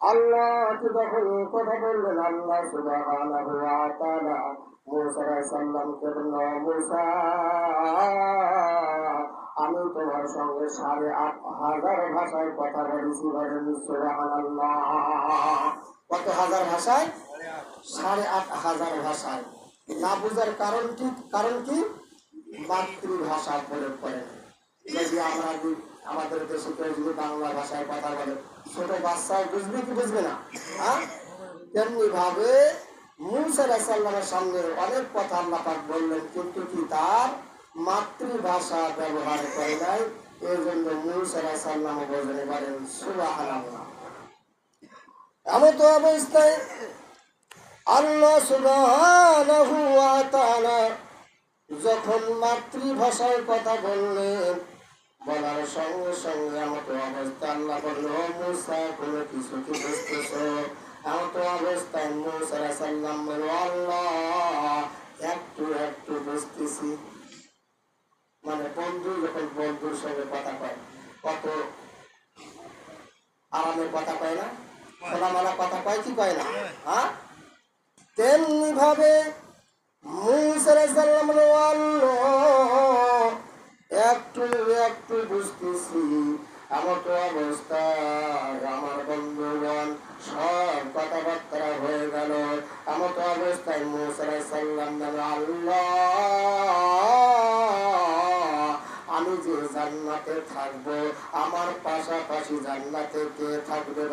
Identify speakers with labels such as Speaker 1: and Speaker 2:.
Speaker 1: আল্লাহ যখন কথা বললেন আল্লাহ সুবহানাহু ওয়া তাআলা মুসা আলাইহিস সালামকে বলল, মুসা, আমি তোমার সঙ্গে সাড়ে আট হাজার ভাষায় কথা বলেছি কত হাজার ভাষায়? সাড়ে আট হাজার ভাষায়। না বুঝার কারণ কি? কারণ কি? মাতৃভাষা প্রয়োগ করেন যদি আমরা আমাদের দেশে যদি বাংলা ভাষায় কথা বলে বুঝবে কি বুঝবে না? হ্যাঁ? তেমনি ভাবে মুসা সাল্লামের সামনে অনেক কথা আল্লাহ পাক বললেন, কিন্তু কি তার মাতৃভাষা ব্যবহার করে নাই? জন্য মুসা সাল্লাম বোঝাতে পারেন সুবাহ এমন তো অবস্থায় আল্লাহ তাআলা যখন মাতৃভাষায় কথা বললেন সঙ্গে সঙ্গে আমাকে অবস্থা আল্লাহ বলল "ও মুসা কোনো কিছু কি বুঝতেছ? আমাকে অবস্থায় মুসা সাল্লাম বলল আল্লাহ, একটু একটু বুঝতেছি। মানে বন্ধু যখন বন্ধুর সঙ্গে কথা কয়, কত আরামের কথা কয় না? খোলামেলা কথা কয় কি কয় না? হ্যাঁ? তেমনি ভাবে একটু একটু বুঝতেছি আমার তো অবস্থা। আমার বন্ধুগণ, সব কথাবার্তা হয়ে গেল। আমার তো অবস্থায় মুসাল্লাম আল্লাহ, আমি যে জান্নাতে থাকব, আমার পাশাপাশি জান্নাতে কে থাকবে?